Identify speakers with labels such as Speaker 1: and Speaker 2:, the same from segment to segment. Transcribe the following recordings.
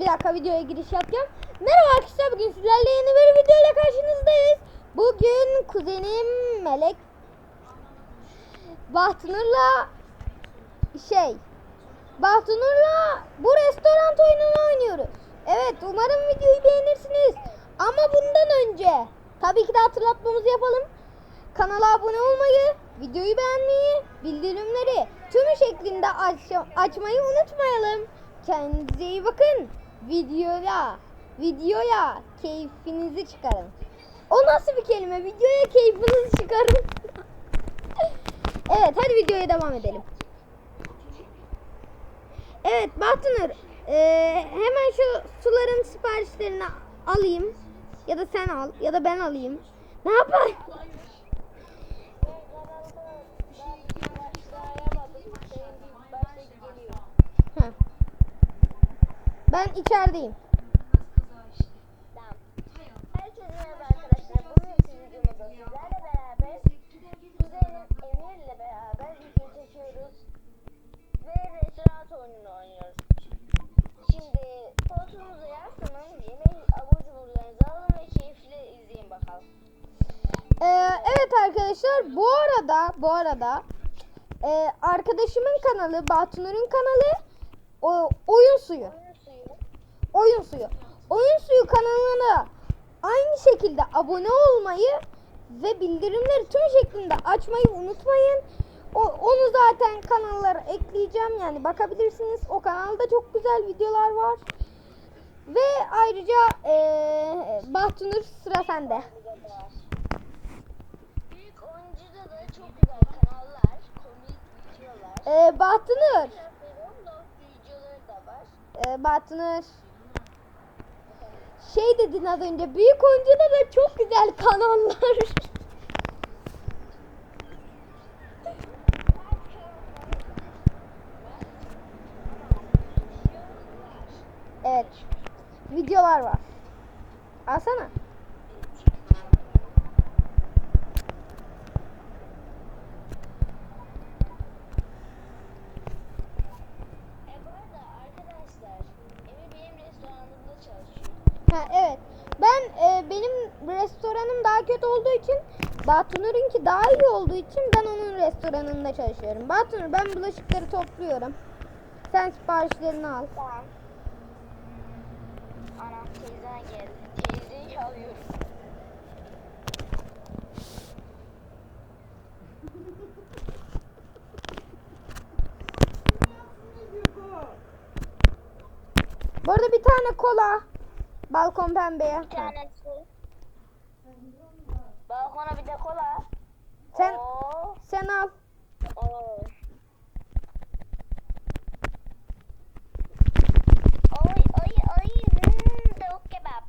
Speaker 1: Bir dakika videoya giriş yapacağım. Merhaba arkadaşlar bugün sizlerle yeni bir videoyla karşınızdayız. Bugün kuzenim Melek Bahtınur'la şey Bahtınur'la bu restoran oyununu oynuyoruz. Evet umarım videoyu beğenirsiniz. Ama bundan önce tabii ki de hatırlatmamızı yapalım. Kanala abone olmayı, videoyu beğenmeyi, bildirimleri tümü şeklinde aç- açmayı unutmayalım. Kendinize iyi bakın. Videoya, videoya keyfinizi çıkarın. O nasıl bir kelime? Videoya keyfinizi çıkarın. evet hadi videoya devam edelim. Evet Bahtınur eee, hemen şu suların siparişlerini alayım. Ya da sen al ya da ben alayım. Ne yapayım? Heh. Ben içerideyim.
Speaker 2: Herkese merhaba arkadaşlar. Bugün videomuzda sizlerle beraber kuzenim Emir'le beraber video çekiyoruz. Ve restoran oyununu oynuyoruz. Şimdi koltuğunuza yaslanın, yemeği abur cuburlarınızı alın ve keyifle izleyin bakalım.
Speaker 1: Ee, evet arkadaşlar bu arada bu arada e, arkadaşımın kanalı Batunur'un kanalı o, oyun suyu.
Speaker 2: Oyun suyu.
Speaker 1: Oyun suyu. Kanalına aynı şekilde abone olmayı ve bildirimleri tüm şeklinde açmayı unutmayın. O, onu zaten kanallara ekleyeceğim yani bakabilirsiniz. O kanalda çok güzel videolar var. Ve ayrıca eee Bahtunur sıra sende.
Speaker 2: Büyük oyuncuda da çok güzel kanallar, komik videolar.
Speaker 1: Eee Bahtunur. Eee Bahtunur. Şey dedin az önce büyük oyuncuda da çok güzel kanallar. evet. Videolar var. Alsana.
Speaker 2: E bu arada arkadaşlar, Emir benim restoranımda çalışıyor.
Speaker 1: Ha evet. Ben e, benim restoranım daha kötü olduğu için Batunur'unki daha iyi olduğu için ben onun restoranında çalışıyorum. Batunur ben bulaşıkları topluyorum. Sen siparişlerini al.
Speaker 2: Tamam. Anam teyzen geldi. Teyzeyi alıyorum.
Speaker 1: Bu arada bir tane kola. Balkon pembeye.
Speaker 2: Bir tanesi. Balkona bir de kola.
Speaker 1: Sen
Speaker 2: Oo.
Speaker 1: sen al.
Speaker 2: Oo. Oy oy oy. Hmm, tavuk kebap.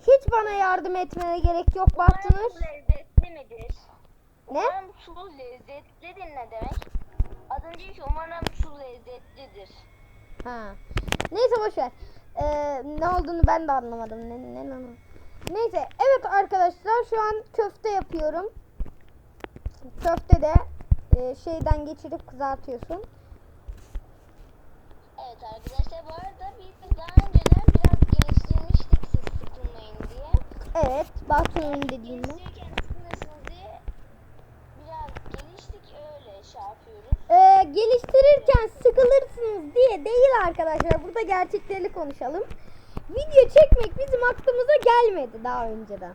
Speaker 1: Hiç bana yardım etmene gerek yok Batunur.
Speaker 2: Umarım lezzetli midir?
Speaker 1: Ne?
Speaker 2: Umarım su lezzetlidir ne demek? Az önceki umarım su lezzetlidir.
Speaker 1: Ha. Neyse boş ver. Ee, ne olduğunu ben de anlamadım. Ne, ne, ne, ne. Neyse evet arkadaşlar şu an köfte yapıyorum. Köfte de e, şeyden geçirip kızartıyorsun.
Speaker 2: Evet arkadaşlar bu arada biz daha önceden biraz geliştirmiştik siz sıkılmayın diye.
Speaker 1: Evet Batunur'un dediğinde.
Speaker 2: Şey.
Speaker 1: Ee, geliştirirken sıkılırsınız diye değil arkadaşlar. Burada gerçekleri konuşalım. Video çekmek bizim aklımıza gelmedi daha önceden.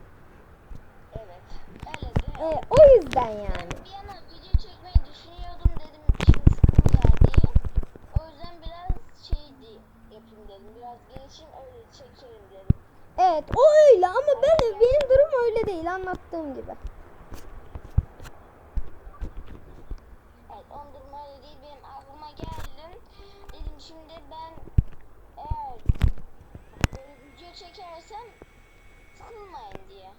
Speaker 2: Evet. Öyle de.
Speaker 1: Ee, o yüzden yani.
Speaker 2: Bir yana video çekmeyi düşünüyordum dedim şimdi sıkılırlar diye. O yüzden biraz şeydi yapayım dedim. Biraz gelişeyim öyle çekerim dedim.
Speaker 1: Evet o öyle ama ben benim durum öyle değil anlattığım gibi.
Speaker 2: Evet on durum öyle değil benim aklıma geldi. Dedim şimdi ben video çekersem sıkılmayın diye.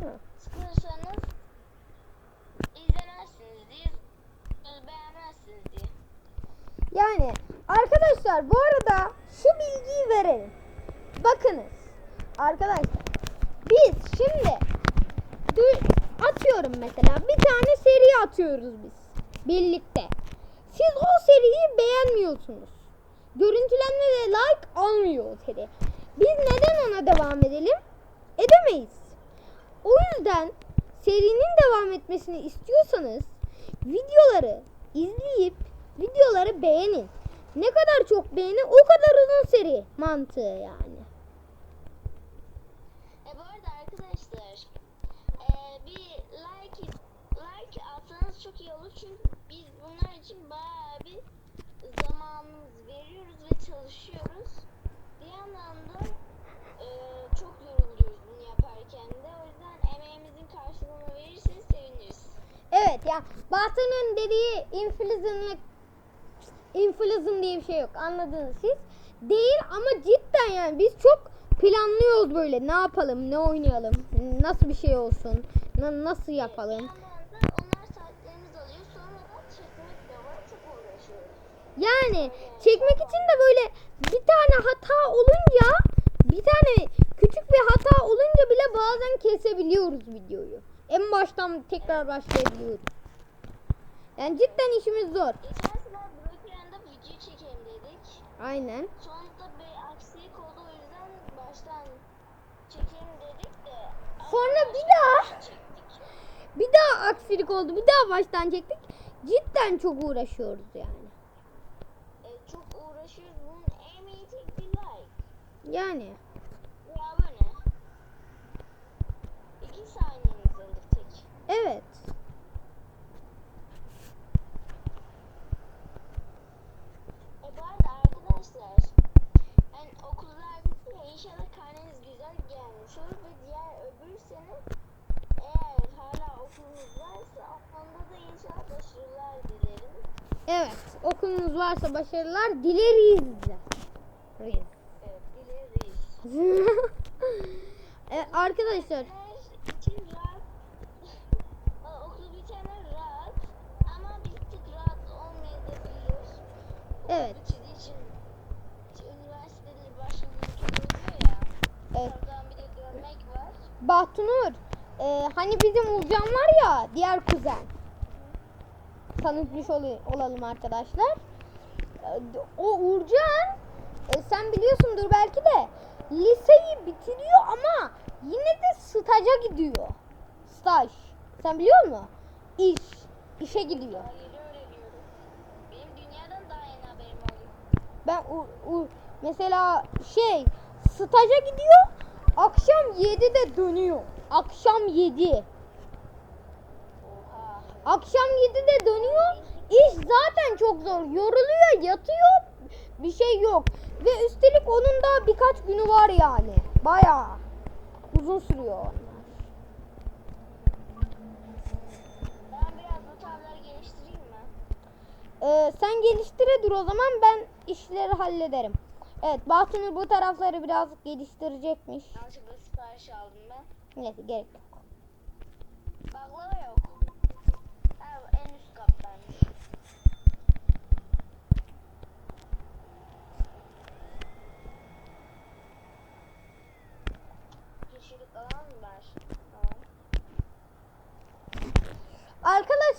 Speaker 1: Hı.
Speaker 2: Sıkılırsanız izlemezsiniz diye beğenmezsiniz diye.
Speaker 1: Yani arkadaşlar bu arada şu bilgiyi verelim. Bakınız arkadaşlar biz şimdi atıyorum mesela bir tane seri atıyoruz biz birlikte. Siz o seriyi beğenmiyorsunuz. görüntülenme ve like almıyor o seri. Biz neden ona devam edelim? Edemeyiz. O yüzden serinin devam etmesini istiyorsanız videoları izleyip videoları beğenin. Ne kadar çok beğeni o kadar uzun seri mantığı yani.
Speaker 2: E bu arada arkadaşlar e, bir like like atsanız çok iyi olur çünkü biz bunlar için bayağı bir zamanımız veriyoruz ve çalışıyoruz. Bir yandan da e, çok yoruluyoruz bunu yaparken de o yüzden emeğimizin karşılığını verirseniz seviniriz.
Speaker 1: Evet ya Batı'nın dediği influencer'lık influencer diye bir şey yok anladınız siz. Değil ama cidden yani biz çok planlıyoruz böyle ne yapalım ne oynayalım nasıl bir şey olsun na- nasıl yapalım.
Speaker 2: yandan da onlar saatlerimiz alıyor sonra da çekmekle var çok uğraşıyoruz.
Speaker 1: Yani çekmek için de böyle bir tane hata olunca bir tane küçük bir hata olunca bile bazen kesebiliyoruz videoyu. En baştan tekrar başlayabiliyoruz. Yani cidden işimiz zor.
Speaker 2: Geçen sefer video çekelim dedik.
Speaker 1: Aynen.
Speaker 2: Sonunda bir aksilik oldu o yüzden baştan çekelim dedik de.
Speaker 1: Sonra bir daha-. Bir daha aksilik oldu. Bir daha baştan çektik. Cidden çok uğraşıyoruz yani.
Speaker 2: E, çok uğraşıyoruz. Bunun emeği tek bir like
Speaker 1: Yani.
Speaker 2: ve abone. İki saniyeniz alır tek.
Speaker 1: Evet.
Speaker 2: E bu arada arkadaşlar yani okullar bitti inşallah karneniz güzel gelmiş olur ve diğer öbür sene eğer hala okulunuz varsa onda da inşallah başarılar dilerim.
Speaker 1: Evet. Okulunuz varsa başarılar. Dileriz.
Speaker 2: Evet dileriz.
Speaker 1: e, arkadaşlar
Speaker 2: Her için rahat. Valla okul bitenler rahat ama bir tık rahat olmayabilir. Okul
Speaker 1: Evet. Evet. Bahtunur e, hani bizim Uğurcan var ya diğer kuzen. Tanıtmış ol- olalım arkadaşlar. E, o Uğurcan e, sen biliyorsundur belki de liseyi bitiriyor ama yine de staja gidiyor. Staj. Sen biliyor musun? İş. İşe gidiyor.
Speaker 2: Daha daha.
Speaker 1: Ben u, u, mesela şey staja gidiyor akşam 7'de dönüyor. Akşam 7.
Speaker 2: Oha.
Speaker 1: Akşam 7'de dönüyor. İş zaten çok zor. Yoruluyor, yatıyor. Bir şey yok. Ve üstelik onun da birkaç günü var yani. Bayağı uzun sürüyor.
Speaker 2: Ben biraz bu tavları geliştireyim mi?
Speaker 1: Ee, sen geliştire dur o zaman ben işleri hallederim. Evet Bahtınur bu tarafları biraz geliştirecekmiş.
Speaker 2: Yanlışlıkla sipariş aldım ben.
Speaker 1: Neyse gerek yok.
Speaker 2: Baklava yok. Ha, bu en üst kattaymış. Yeşillik alan mı var? Tamam.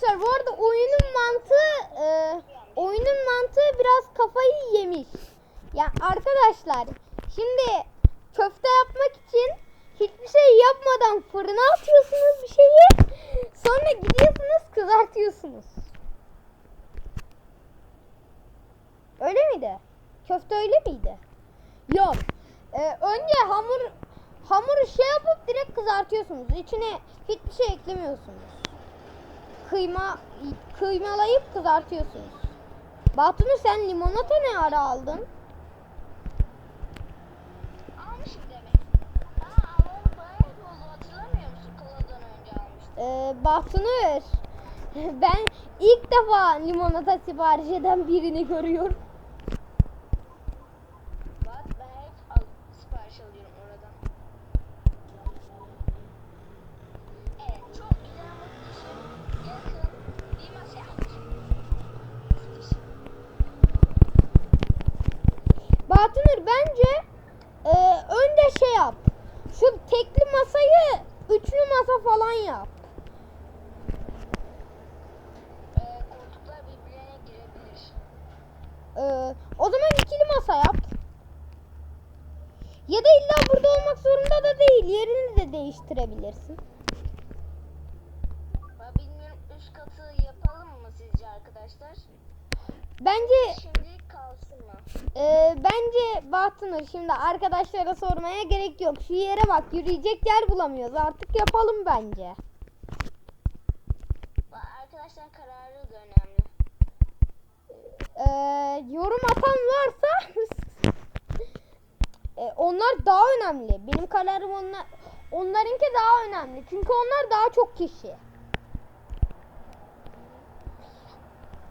Speaker 1: Arkadaşlar bu arada oyunun mantığı e, oyunun mantığı biraz kafayı yemiş. Ya arkadaşlar şimdi köfte yapmak için hiçbir şey yapmadan fırına atıyorsunuz bir şeyi. Sonra gidiyorsunuz kızartıyorsunuz. Öyle miydi? Köfte öyle miydi? Yok. E, önce hamur hamuru şey yapıp direkt kızartıyorsunuz. İçine hiçbir şey eklemiyorsunuz kıyma kıymalayıp kızartıyorsunuz. Batunu sen limonata ne ara aldın?
Speaker 2: Almışım demek. Aa alalı bayağı oldu hatırlamıyor musun? Koladan önce almıştım.
Speaker 1: Ee, Bahtınur, ben ilk defa limonata sipariş eden birini görüyorum.
Speaker 2: Bak ben hep al, sipariş alıyorum oradan. Evet çok güzel muhteşem yakın bir masa yapmışım. Muhteşem.
Speaker 1: Bahtınur bence e, önce şey yap. Şu tekli masayı üçlü masa falan yap.
Speaker 2: Ee, koltuklar birbirine girebilir.
Speaker 1: Ee, o zaman ikili Ya da illa burada olmak zorunda da değil. Yerini de değiştirebilirsin.
Speaker 2: Ben bilmiyorum üst katı yapalım mı sizce arkadaşlar?
Speaker 1: Bence
Speaker 2: mı?
Speaker 1: e, bence Bahtınur şimdi arkadaşlara sormaya gerek yok. Şu yere bak yürüyecek yer bulamıyoruz. Artık yapalım bence.
Speaker 2: Arkadaşlar kararı da önemli.
Speaker 1: E, yorum atan varsa e, onlar daha önemli. Benim kararım onlar onlarınki daha önemli. Çünkü onlar daha çok kişi.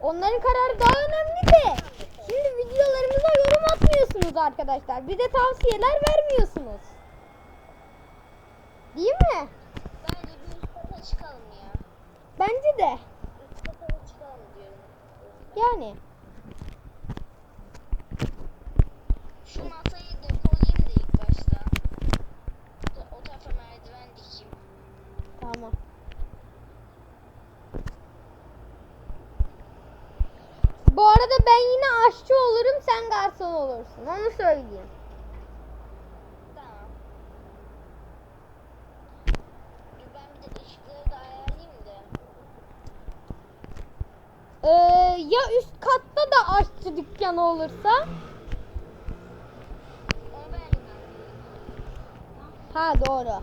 Speaker 1: Onların kararı daha önemli de. Şimdi videolarımıza yorum atmıyorsunuz arkadaşlar. Bize tavsiyeler vermiyorsunuz. Değil mi?
Speaker 2: Bence bir üst kata çıkalım ya.
Speaker 1: Bence de.
Speaker 2: Üst kata çıkalım diyorum.
Speaker 1: Yani.
Speaker 2: Şu masayı depolayayım da ilk başta. O tarafa merdiven dikeyim.
Speaker 1: Tamam. Bu arada ben yine aşçı garson olursun. Onu söyleyeyim. Ee, ya üst katta da aşçı dükkanı olursa? Ha doğru.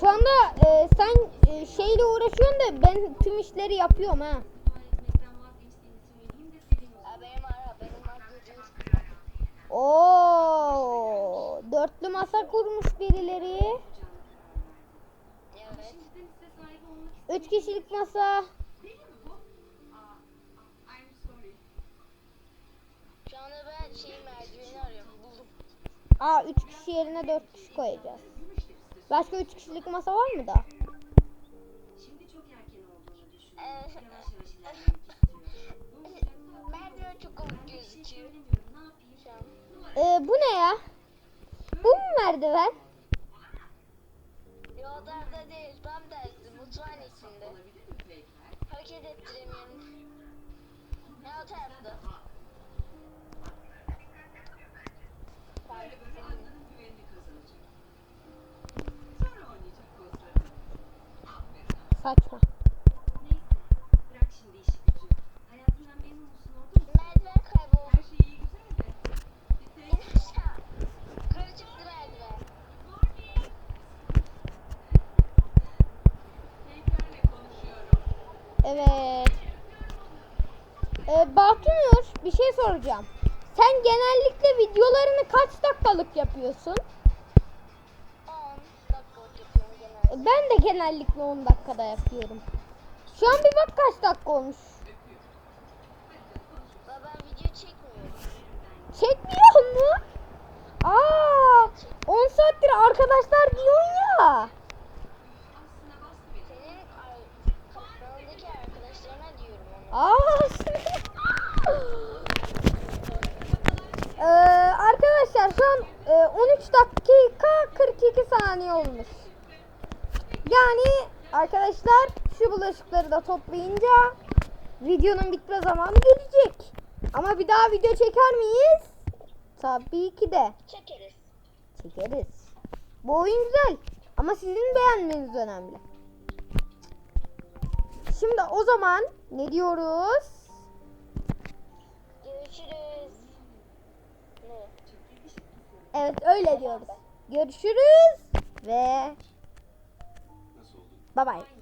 Speaker 1: Şu anda e, sen e, şeyle uğraşıyorsun da ben tüm işleri yapıyorum ha. Oo, dörtlü masa kurmuş birileri.
Speaker 2: Evet.
Speaker 1: Üç kişilik masa. Aa üç kişi yerine dört kişi koyacağız. Başka üç kişilik masa var mı da?
Speaker 2: Ee,
Speaker 1: bu ne ya? Bu mu merdiven?
Speaker 2: Yollarda değil, tam tersi. Mutfağın içinde. Hareket ettiremiyorum. Ne o tarafta?
Speaker 1: Saçma. Evet. Ee, Bahtınur bir şey soracağım. Sen genellikle videolarını kaç dakikalık yapıyorsun?
Speaker 2: 10 dakika yapıyorum genelde.
Speaker 1: Ben de genellikle 10 dakikada yapıyorum. Şu an bir bak kaç dakika olmuş.
Speaker 2: Baba ben video çekmiyorum.
Speaker 1: Çekmiyor mu? Aa, 10 saattir arkadaşlar diyorsun ya.
Speaker 2: Senin ar- kanalındaki arkadaşlarına diyorum onu.
Speaker 1: Aa. Ee, arkadaşlar şu an e, 13 dakika 42 saniye olmuş. Yani arkadaşlar şu bulaşıkları da toplayınca videonun bitme zamanı gelecek. Ama bir daha video çeker miyiz? Tabii ki de
Speaker 2: Çekeriz.
Speaker 1: çekeriz. Bu oyun güzel ama sizin beğenmeniz önemli. Şimdi o zaman ne diyoruz?
Speaker 2: Görüşürüz. Ne?
Speaker 1: Evet öyle diyoruz. Görüşürüz ve bye bye.